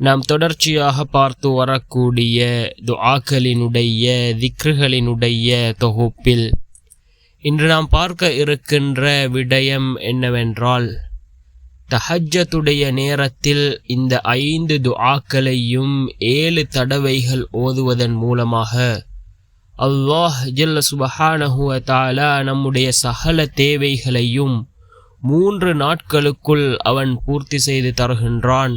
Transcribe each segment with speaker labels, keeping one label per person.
Speaker 1: நாம் தொடர்ச்சியாக பார்த்து வரக்கூடிய துஆக்களினுடைய திக்ருகளினுடைய தொகுப்பில் இன்று நாம் பார்க்க இருக்கின்ற விடயம் என்னவென்றால் தஹஜத்துடைய நேரத்தில் இந்த ஐந்து துஆக்களையும் ஏழு தடவைகள் ஓதுவதன் மூலமாக அல்லாஹ் ஜல்ல சுபஹானஹுவ தாலா நம்முடைய சகல தேவைகளையும் மூன்று நாட்களுக்குள் அவன் பூர்த்தி செய்து தருகின்றான்.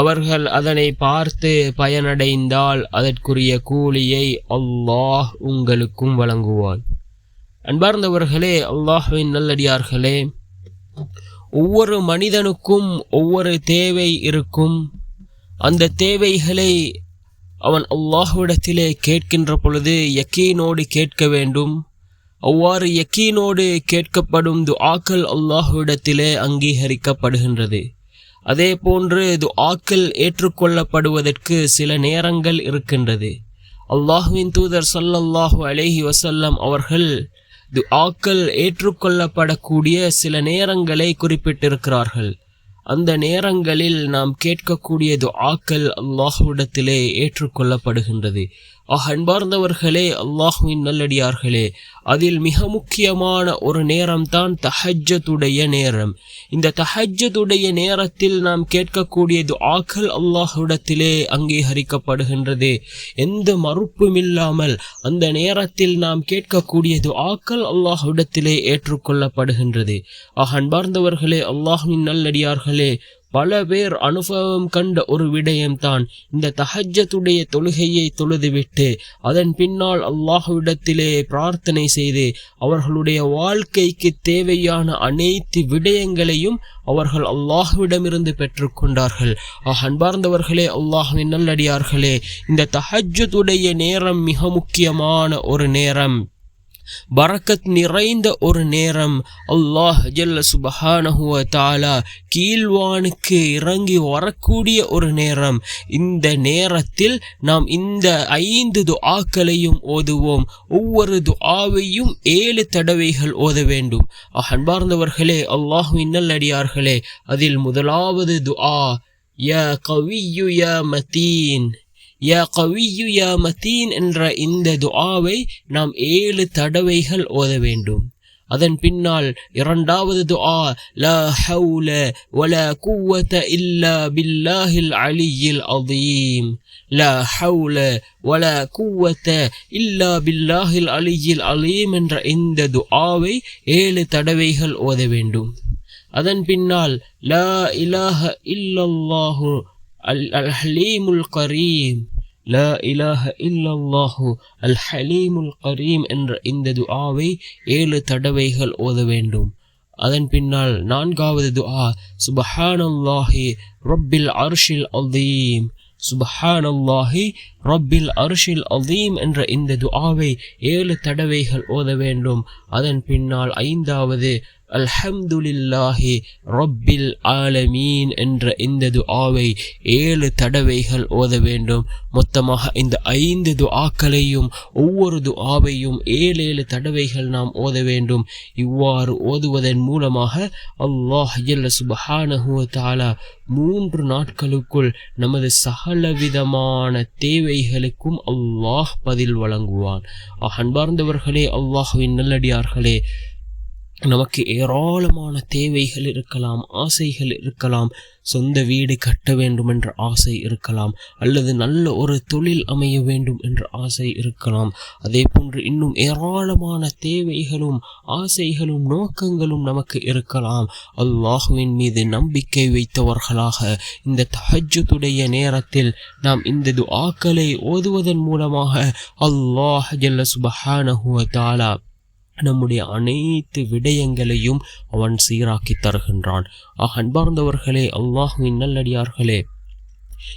Speaker 1: அவர்கள் அதனை பார்த்து பயனடைந்தால் அதற்குரிய கூலியை அல்லாஹ் உங்களுக்கும் வழங்குவான். அன்பார்ந்தவர்களே அல்லாஹுவின் நல்லடியார்களே ஒவ்வொரு மனிதனுக்கும் ஒவ்வொரு தேவை இருக்கும். அந்த தேவைகளை அவன் அல்லாஹ்விடத்திலே கேட்கின்ற பொழுது யக்கீனோடு கேட்க வேண்டும். அவ்வாறு யக்கீனோடு கேட்கப்படும் துஆக்கள் அல்லாஹ்விடத்திலே அங்கீகரிக்கப்படுகின்றது. அதே போன்று இது ஆக்கள் ஏற்றுக்கொள்ளப்படுவதற்கு சில நேரங்கள் இருக்கின்றது. அல்லாஹுவின் தூதர் சொல்லல்லாஹு அலேஹி வசல்லம் அவர்கள் துஆக்கள் ஏற்றுக்கொள்ளப்படக்கூடிய சில நேரங்களை குறிப்பிட்டிருக்கிறார்கள். அந்த நேரங்களில் நாம் கேட்கக்கூடிய துஆக்கள் அல்லாஹுவிடத்திலே ஏற்றுக்கொள்ளப்படுகின்றது. ஆஹ் அன்பார்ந்தவர்களே அல்லாஹுவின் நல்லடியார்களே அதில் மிக முக்கியமான ஒரு நேரம்தான் தஹஜத்துடைய நேரம். இந்த தஹஜத்துடைய நேரத்தில் நாம் கேட்கக்கூடிய துஆக்கள் அல்லாஹுடத்திலே அங்கீகரிக்கப்படுகின்றது. எந்த மறுப்பும் இல்லாமல் அந்த நேரத்தில் நாம் கேட்கக்கூடிய துஆக்கள் அல்லாஹுடத்திலே ஏற்றுக்கொள்ளப்படுகின்றது. ஆஹ் அன்பார்ந்தவர்களே அல்லாஹுவின் நல்லடியார்களே பல பேர் அனுபவம் கண்ட ஒரு விடயம்தான். இந்த தஹஜத்துடைய தொழுகையை தொழுதுவிட்டு அதன் பின்னால் அல்லாஹுவிடத்திலே பிரார்த்தனை செய்து அவர்களுடைய வாழ்க்கைக்கு தேவையான அனைத்து விடயங்களையும் அவர்கள் அல்லாஹுவிடமிருந்து பெற்றுக்கொண்டார்கள் அன்பார்ந்தவர்களே அல்லாஹுவின் நல்லடியார்களே இந்த தஹஜத்துடைய நேரம் மிக முக்கியமான ஒரு நேரம். பரக்கத் நிறைந்த ஒரு நேரம் அல்லாஹ் ஜல்ல சுபஹானஹுவ தாலா கீழ்வானுக்கு இறங்கி வரக்கூடிய ஒரு நேரம். இந்த நேரத்தில் நாம் இந்த ஐந்து துஆக்களையும் ஓதுவோம். ஒவ்வொரு துஆவையும் ஏழு தடவைகள் ஓத வேண்டும். அன்பார்ந்தவர்களே அல்லாஹுவின் நல்லடியார்களே அதில் முதலாவது துஆ யா கவியு யா மதீன் யா கவியு யா மதீன் என்ற இந்த துஆவை நாம் ஏழு தடவைகள் ஓத வேண்டும். அதன் பின்னால் இரண்டாவது துஆ லா ஹவுல வல குவத இல்லா பில்லாஹில் அலியில் அதீம் லா ஹவுல வல குவத்த இல்லா பில்லாஹில் அலியில் அலீம் என்ற இந்த துஆவை ஏழு தடவைகள் ஓத வேண்டும். அதன் பின்னால் லா இலாஹ இல்லல்லாஹு அல் ஹலீமுல் கரீம். லா இலாஹ இல்லல்லாஹு அல் ஹலீமுல் கரீம் என்ற இந்த துஆவை ஏழு தடவைகள் ஓத வேண்டும். அதன் பின்னால் நான்காவது துஆ சுபஹானல்லாஹி ரப்பில் அர்ஷில் அதீம் சுபஹானல்லாஹி ரப்பில் அர்ஷில் அதீம் என்ற இந்த துஆவை ஏழு தடவைகள் ஓத வேண்டும். அதன் பின்னால் ஐந்தாவது அல்ஹம்துலில்லாஹி ரப்பில் ஆலமீன் என்ற இந்த துஆவை ஏழு தடவைகள் ஓத வேண்டும். மொத்தமாக இந்த ஐந்து துஆக்களையும் ஒவ்வொரு துஆவையும் ஏழு ஏழு தடவைகள் நாம் ஓத வேண்டும். இவ்வாறு ஓதுவதன் மூலமாக அல்லாஹ் ஜல்ல தாலா மூன்று நாட்களுக்குள் நமது சகலவிதமான தேவைகளுக்கும் அல்லாஹ் பதில் வழங்குவான். அன்பார்ந்தவர்களே அல்லாஹுவின் நல்லடியார்களே நமக்கு ஏராளமான தேவைகள் இருக்கலாம் ஆசைகள் இருக்கலாம் சொந்த வீடு கட்ட வேண்டும் என்ற ஆசை இருக்கலாம் அல்லது நல்ல ஒரு தொழில் அமைய வேண்டும் என்ற ஆசை இருக்கலாம். அதே போன்று இன்னும் ஏராளமான தேவைகளும் ஆசைகளும் நோக்கங்களும் நமக்கு இருக்கலாம். அல்லாஹுவின் மீது நம்பிக்கை வைத்தவர்களாக இந்த தஹஜுடைய நேரத்தில் நாம் இந்த துஆக்களை ஓதுவதன் மூலமாக அல்லாஹ் ஜல்ல சுபஹானஹுவ தாலா நம்முடைய அனைத்து விடயங்களையும் அவன் சீராக்கி தருகின்றான். ஆக அன்பார்ந்தவர்களே அல்லாஹுவின் நல்லடியார்களே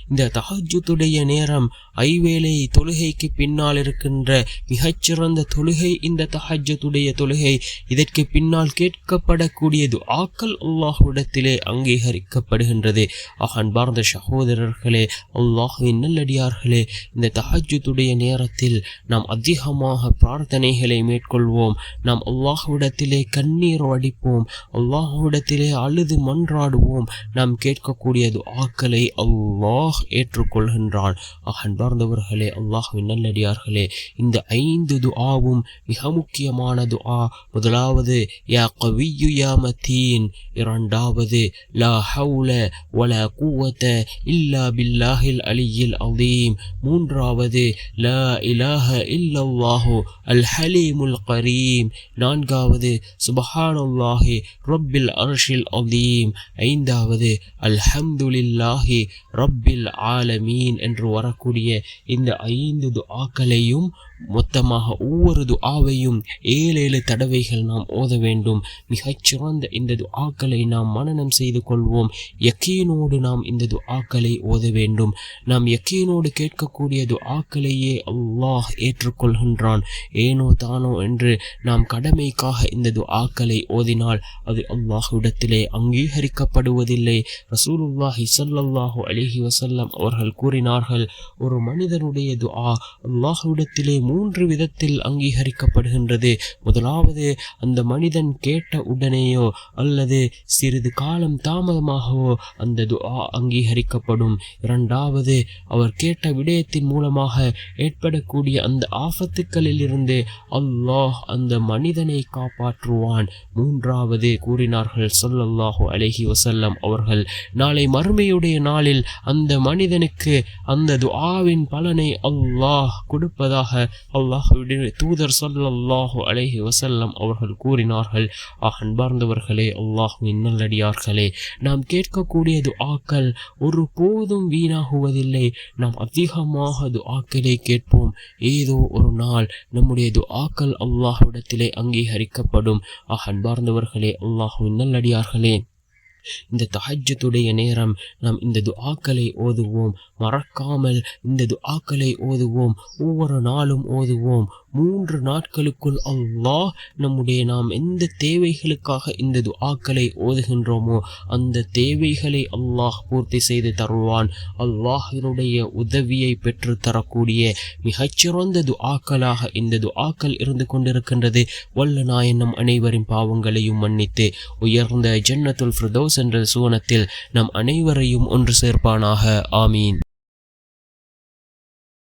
Speaker 1: இந்த தகஜுத்துடைய நேரம் ஐவேளை தொழுகைக்கு பின்னால் இருக்கின்ற மிகச்சிறந்த தொழுகை இந்த தகஜத்துடைய தொழுகை. இதற்கு பின்னால் கேட்கப்படக்கூடியது ஆக்கல் அல்லாஹுடத்திலே அங்கீகரிக்கப்படுகின்றது. ஆக அன்பார்ந்த சகோதரர்களே அல்லாஹுவின் நல்லடியார்களே இந்த தஹஜுடைய நேரத்தில் நாம் அதிகமாக பிரார்த்தனைகளை மேற்கொள்வோம். நாம் அல்லாஹுடத்திலே கண்ணீர் வடிப்போம். அல்லாஹுடத்திலே அழுது மன்றாடுவோம். நாம் கேட்கக்கூடியது ஆக்களை அல்லாஹ் ஏற்றுக்கொள்கின்றான் அன்பார்ந்தவர்களே அல்லாஹுவின் நல்லடியார்களே இந்த ஐந்து துஆவும் மிக முக்கியமான துஆ. முதலாவது யா கவியு யா மத்தீன். இரண்டாவது லா ஹவுல வல குவத இல்லா பில்லாஹில் அலியில் அதீம் மூன்றாவது லா இலாஹ இல்லல்லாஹு அல் ஹலீமுல் கரீம். நான்காவது சுபஹானல்லாஹி ரப்பில் அர்ஷில் அதீம் ஐந்தாவது அல்ஹம்துலில்லாஹி ரப்பில் ஆலமீன் என்று வரக்கூடிய இந்த ஐந்து துஆக்களையும் மொத்தமாக ஒவ்வொரு துஆவையும் ஏழு ஏழு தடவைகள் நாம் ஓத வேண்டும். மிகச்சிறந்த இந்த துஆக்களை நாம் மனநம் செய்து கொள்வோம். யக்கீனோடு நாம் இந்த துஆக்களை ஓத வேண்டும். நாம் யக்கீனோடு கேட்கக்கூடிய துஆக்களையே அல்லாஹ் ஏற்றுக்கொள்கின்றான். ஏனோ தானோ என்று நாம் கடமைக்காக இந்த துஆக்களை ஓதினால் அது அல்லாஹுடத்திலே அங்கீகரிக்கப்படுவதில்லை. ரசூலுல்லாஹி ஸல்லல்லாஹு அலிஹி வசல்லம் அவர்கள் கூறினார்கள் ஒரு மனிதனுடைய துஆ அல்லாஹுடத்திலே மூன்று விதத்தில் அங்கீகரிக்கப்படுகின்றது. முதலாவது அந்த மனிதன் கேட்ட உடனேயோ அல்லது சிறிது காலம் தாமதமாகவோ அந்த துஆ அங்கீகரிக்கப்படும். இரண்டாவது அவர் கேட்ட விடயத்தின் மூலமாக ஏற்படக்கூடிய அந்த ஆபத்துக்களில் இருந்து அல்லாஹ் அந்த மனிதனை காப்பாற்றுவான். மூன்றாவது கூறினார்கள் சொல்லல்லாஹு அலஹி வசல்லம் அவர்கள் நாளை மறுமையுடைய நாளில் அந்த மனிதனுக்கு அந்த துஆவின் பலனை அல்லாஹ் கொடுப்பதாக அல்லாஹுடைய தூதர் சொல்லல்லாஹு அலேஹி வசல்லம் அவர்கள் கூறினார்கள் அன்பார்ந்தவர்களே அல்லாஹுவின் நல்லடியார்களே நாம் கேட்கக்கூடிய துஆக்கள் ஒரு போதும் வீணாகுவதில்லை. நாம் அதிகமாக துஆக்களை கேட்போம். ஏதோ ஒரு நாள் நம்முடைய துஆக்கள் அல்லாஹுவிடத்திலே அங்கீகரிக்கப்படும். அன்பார்ந்தவர்களே அல்லாஹுவின் நல்லடியார்களே இந்த தஹஜத்துடைய நேரம் நாம் இந்த துஆக்களை ஓதுவோம். மறக்காமல் இந்த துஆக்களை ஓதுவோம். ஒவ்வொரு நாளும் ஓதுவோம். மூன்று நாட்களுக்குள் அல்லாஹ் நம்முடைய நாம் எந்த தேவைகளுக்காக இந்த துஆக்களை ஓதுகின்றோமோ அந்த தேவைகளை அல்லாஹ் பூர்த்தி செய்து தருவான். அல்லாஹினுடைய உதவியை பெற்று தரக்கூடிய மிகச்சிறந்த துஆக்களாக இந்த துஆக்கள் இருந்து கொண்டிருக்கின்றது. வல்ல நாயன் நம் அனைவரின் பாவங்களையும் மன்னித்து உயர்ந்த ஜன்னத்துல் ஃபிரதோஸ் என்ற சுவனத்தில் நம் அனைவரையும் ஒன்று சேர்ப்பானாக. ஆமீன்.